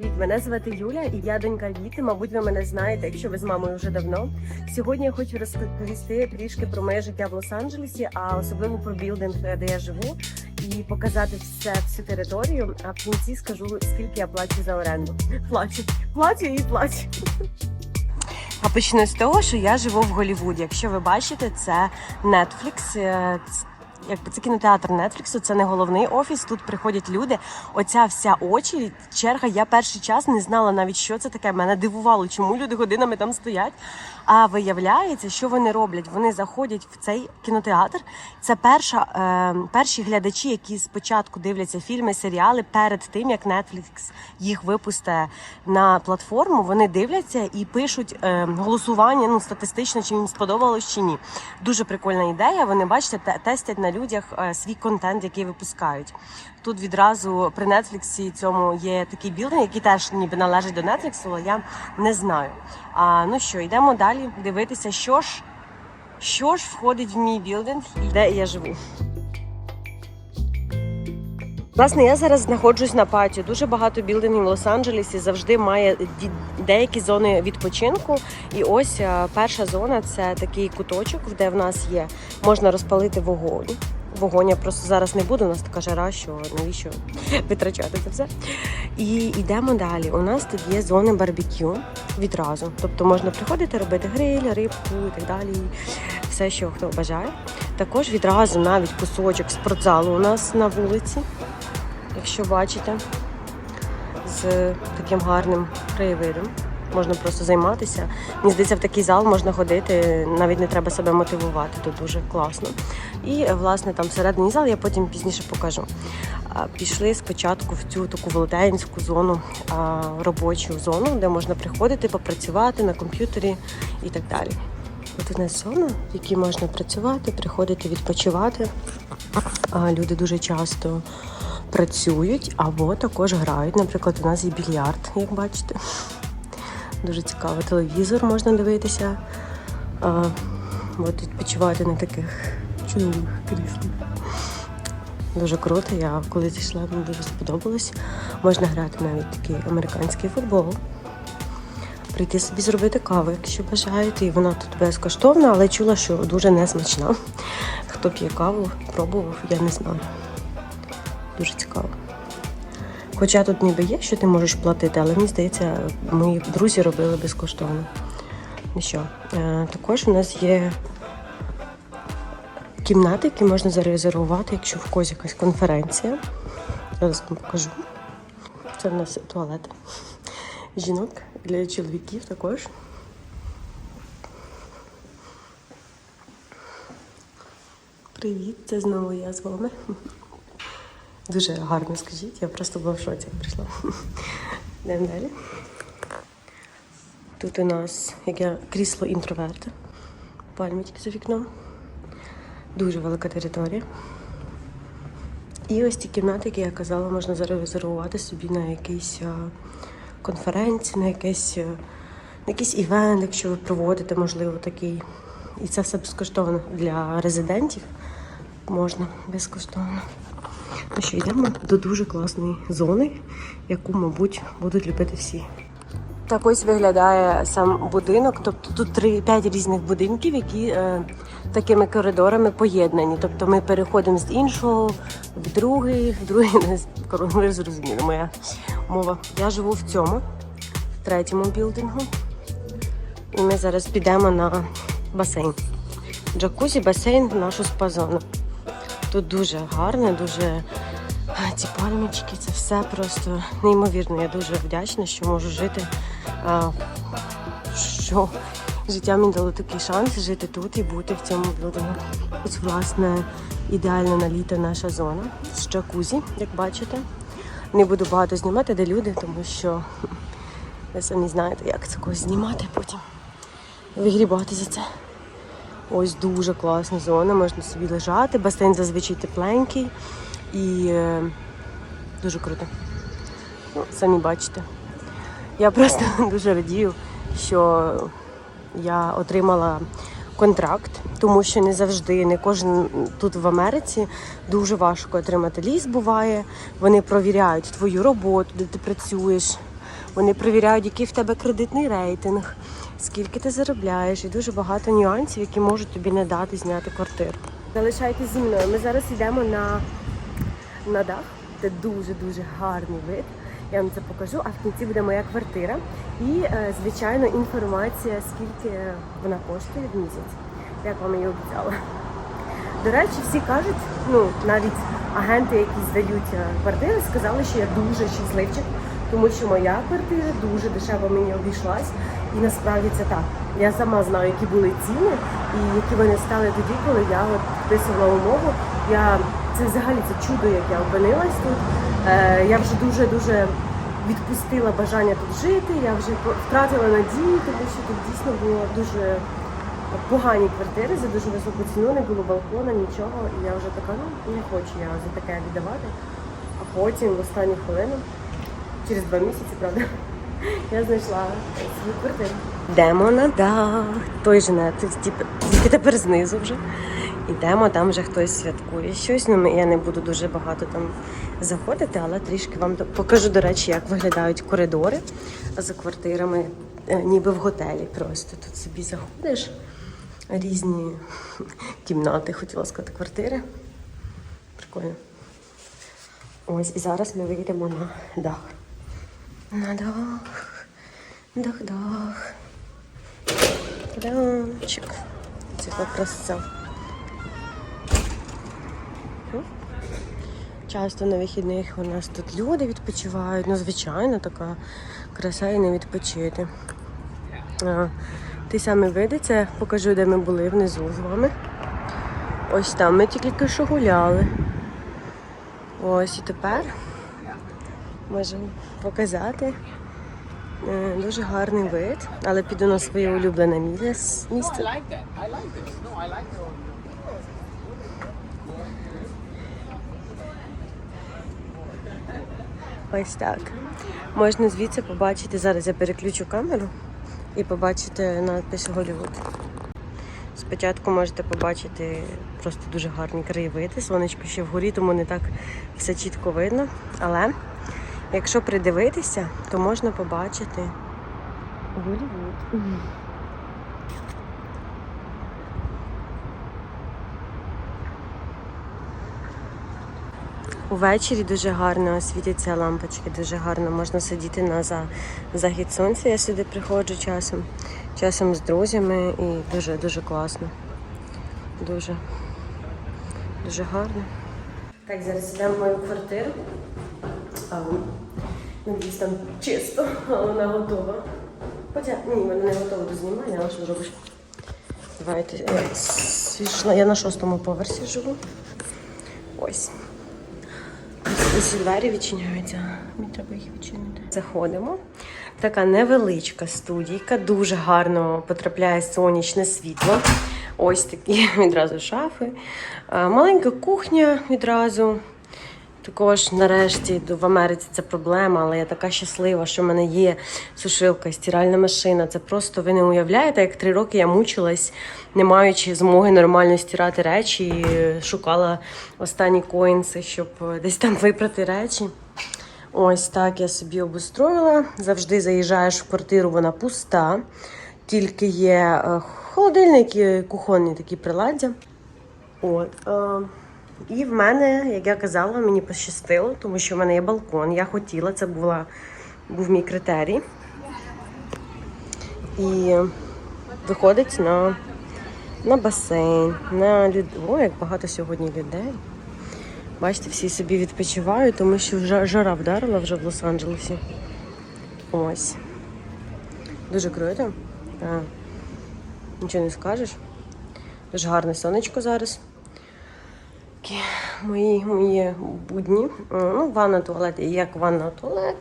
привіт! Мене звати Юля, і я донька Віти. Мабуть, ви мене знаєте, якщо ви з мамою вже давно. Сьогодні я хочу розповісти трішки про моє життя в Лос-Анджелесі, а особливо про білдинг, де я живу, і показати все всю територію. А в кінці скажу, скільки я плачу за оренду. Плачу, плачу і плачу. А почну з того, що я живу в Голлівуді. Якщо ви бачите, це Netflix. Якби це кінотеатр Нетфліксу, це не головний офіс. Тут приходять люди. Оця вся очі черга. Я перший час не знала навіть, що це таке. Мене дивувало, чому люди годинами там стоять. А виявляється, що вони роблять? Вони заходять в цей кінотеатр. Це перша, е, перші глядачі, які спочатку дивляться фільми, серіали перед тим, як Netflix їх випусте на платформу. Вони дивляться і пишуть е, голосування ну статистично, чи їм сподобалось чи ні. Дуже прикольна ідея. Вони бачите, те- тестять на людях е, свій контент, який випускають. Тут відразу при Нетфліксі цьому є такий білдинг, який теж ніби належить до Нетфліксу, але я не знаю. А ну що, йдемо далі дивитися, що ж, що ж входить в мій білдинг і де я живу. Власне, я зараз знаходжусь на патіо. Дуже багато білдингів в Лос-Анджелесі завжди має деякі зони відпочинку. І ось е, перша зона це такий куточок, де в нас є можна розпалити вогонь. Вогонь я просто зараз не буду, у нас така жара, що навіщо витрачати це все. І йдемо далі. У нас тут є зони барбекю відразу. Тобто можна приходити, робити гриль, рибку і так далі. Все, що хто бажає. Також відразу навіть кусочок спортзалу у нас на вулиці, якщо бачите, з таким гарним краєвидом. Можна просто займатися. Мені здається, в такий зал можна ходити, навіть не треба себе мотивувати, тут дуже класно. І власне там всередині зал я потім пізніше покажу. Пішли спочатку в цю таку велетенську зону, робочу зону, де можна приходити, попрацювати на комп'ютері і так далі. От у нас зона, в якій можна працювати, приходити відпочивати. Люди дуже часто працюють або також грають. Наприклад, у нас є більярд, як бачите. Дуже цікаво. Телевізор можна дивитися. А, от відпочивати на таких чудових кріслах. Дуже круто. Я коли зійшла, мені дуже сподобалось. Можна грати навіть такий американський футбол. Прийти собі зробити каву, якщо бажаєте. І вона тут безкоштовна, але чула, що дуже несмачна. Хто п'є каву, пробував, я не знаю. Дуже цікаво. Хоча тут ніби є, що ти можеш платити, але мені здається, мої друзі робили безкоштовно. Ну що, е, також у нас є кімнати, які можна зарезервувати, якщо в когось якась конференція. Зараз вам покажу. Це в нас туалет жінок для чоловіків також. Привіт, це знову я з вами. Дуже гарно скажіть, я просто була в шоці, як прийшла. Йдемо далі. Тут у нас яке крісло інтроверта. Пальмочки за вікном. Дуже велика територія. І ось ті кімнати, які я казала, можна зарезервувати собі на якийсь а, конференцію, на якийсь, на якийсь івент, якщо ви проводите, можливо, такий. І це все безкоштовно для резидентів. Можна безкоштовно. Ну що, йдемо до дуже класної зони, яку, мабуть, будуть любити всі. Так ось виглядає сам будинок. Тобто тут три п'ять різних будинків, які е, такими коридорами поєднані. Тобто ми переходимо з іншого в другий, в другий ви зрозуміли моя мова. Я живу в цьому, в третьому білдингу. І ми зараз підемо на басейн. Джакузі, басейн, в нашу спа-зону. Тут дуже гарно, дуже ці пальмочки, це все просто неймовірно. Я дуже вдячна, що можу жити. Що життя мені дало такий шанс жити тут і бути в цьому білдингу. Ось, власне, ідеально на літо наша зона з джакузі, як бачите. Не буду багато знімати, де люди, тому що ви самі знаєте, як це когось знімати потім. Вигрібати за це. Ось дуже класна зона, можна собі лежати. Басейн зазвичай тепленький і е, дуже круто. Ну, самі бачите. Я просто дуже радію, що я отримала контракт, тому що не завжди, не кожен тут в Америці дуже важко отримати ліс буває. Вони провіряють твою роботу, де ти працюєш. Вони перевіряють, який в тебе кредитний рейтинг, скільки ти заробляєш, і дуже багато нюансів, які можуть тобі не дати зняти квартиру. Залишайтесь зі мною. Ми зараз йдемо на, на дах. Це дуже-дуже гарний вид. Я вам це покажу, а в кінці буде моя квартира. І, е, звичайно, інформація, скільки вона коштує в місяць, як вам і обіцяла. До речі, всі кажуть, ну навіть агенти, які здають е, квартири, сказали, що я дуже щасливчик, тому що моя квартира дуже дешево мені обійшлась. І насправді це так. Я сама знаю, які були ціни і які вони стали тоді, коли я підписувала умову. Я це взагалі це чудо, як я опинилась тут. Е, я вже дуже дуже відпустила бажання тут жити. Я вже втратила надію, тому що тут дійсно було дуже погані квартири за дуже високу ціну, не було балкона, нічого. І я вже така, ну не хочу я за таке віддавати. А потім в останню хвилину, через два місяці, правда, я знайшла свою квартиру. Йдемо на дах. Той же на тільки тепер знизу вже. Йдемо, там вже хтось святкує щось. Ну, я не буду дуже багато там заходити, але трішки вам покажу, до речі, як виглядають коридори за квартирами, е, ніби в готелі просто. Тут собі заходиш. Різні кімнати, хотіла сказати, квартири. Прикольно. Ось, і зараз ми вийдемо на дах. На дах. Дах, дах. Дамчик. Це красота. Часто на вихідних у нас тут люди відпочивають. Ну, звичайно, така краса і не відпочити. Ти саме видиться, покажу, де ми були внизу з вами. Ось там ми тільки що гуляли. Ось і тепер можемо показати. Е, Дуже гарний вид, але піду на своє улюблене місце. The Ось так. Можна звідси побачити. Зараз я переключу камеру і побачити надпис Голлівуд. Спочатку можете побачити просто дуже гарні краєвиди. Сонечко ще вгорі, тому не так все чітко видно. Але якщо придивитися, то можна побачити Голлівуд. Увечері дуже гарно світяться лампочки, дуже гарно можна сидіти на за- захід сонця. Я сюди приходжу часом, часом з друзями і дуже дуже класно. Дуже, дуже гарно. Так, зараз йдемо в мою квартиру. А, надіюсь, там чисто, а вона готова. Хоча ні, вона не готова до знімання, але що зробиш? Давайте. е, свіжна- Я на шостому поверсі живу. Ось. Ось двері відчиняються. Мені треба їх відчинити. Заходимо. Така невеличка студійка, дуже гарно потрапляє сонячне світло. Ось такі відразу шафи. Е, Маленька кухня відразу. Також нарешті в Америці це проблема, але я така щаслива, що в мене є сушилка, стиральна машина. Це просто ви не уявляєте, як три роки я мучилась, не маючи змоги нормально стирати речі, і шукала останні коїнси, щоб е, десь там випрати речі. Ось так я собі обустроїла. Завжди заїжджаєш в квартиру, вона пуста. Тільки є е, холодильник і кухонні такі приладдя. От. І в мене, як я казала, мені пощастило, тому що в мене є балкон. Я хотіла, це була, був мій критерій. І виходить на, на басейн, на люд... О, як багато сьогодні людей. Бачите, всі собі відпочивають, тому що жа- жара вдарила вже в Лос-Анджелесі. Ось. Дуже круто. Нічого не скажеш. Дуже гарне сонечко зараз. Такі мої, мої будні. Е, Ну, ванна, туалет, як ванна, туалет.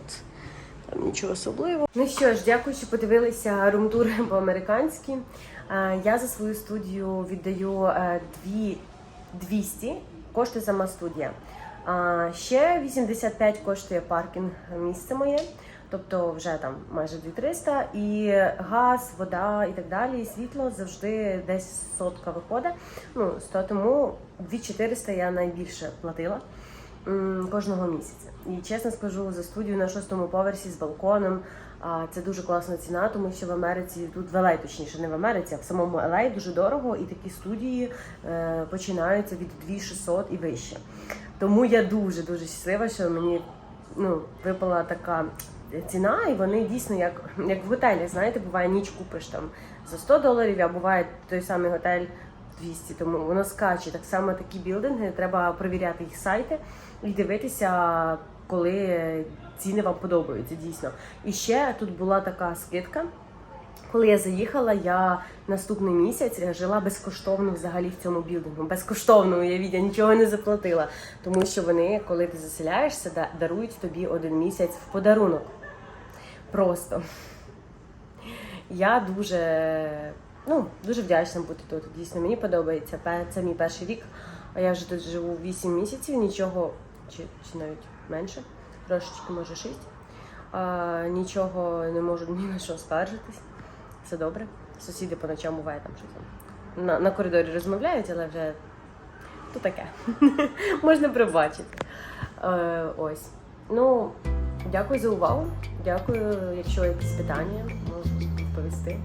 Там нічого особливого. Ну що ж, дякую, що подивилися румтур по-американськи. Е, Я за свою студію віддаю е, дві 200 коштує сама студія. Ще 85 коштує паркінг місце моє, тобто вже там майже 2300. І газ, вода і так далі, і світло завжди десь сотка виходить. Ну, 100, тому 2400 я найбільше платила. кожного місяця. І чесно скажу, за студію на шостому поверсі з балконом. А це дуже класна ціна, тому що в Америці тут в LA, точніше, не в Америці, а в самому LA дуже дорого, і такі студії е, починаються від 2600 і вище. Тому я дуже дуже щаслива, що мені ну, випала така ціна, і вони дійсно як, як в готелі. Знаєте, буває ніч купиш там за 100 доларів, а буває той самий готель 200, тому воно скаче. Так само такі білдинги, треба перевіряти їх сайти і дивитися, коли ціни вам подобаються дійсно. І ще тут була така скидка. Коли я заїхала, я наступний місяць жила безкоштовно взагалі в цьому білдингу. Безкоштовно, уявіть, я нічого не заплатила. Тому що вони, коли ти заселяєшся, дарують тобі один місяць в подарунок. Просто. Я дуже, ну, дуже вдячна бути тут. Дійсно, мені подобається. Це мій перший рік, а я вже тут живу 8 місяців, нічого, чи, чи навіть менше, трошечки, може 6. А, нічого не можу ні на що скаржитись. Все добре. Сусіди по ночам буває там щось. На, на коридорі розмовляють, але вже то таке. Можна пробачити. Е, ось. Ну, дякую за увагу. Дякую, якщо якісь питання, можу відповісти.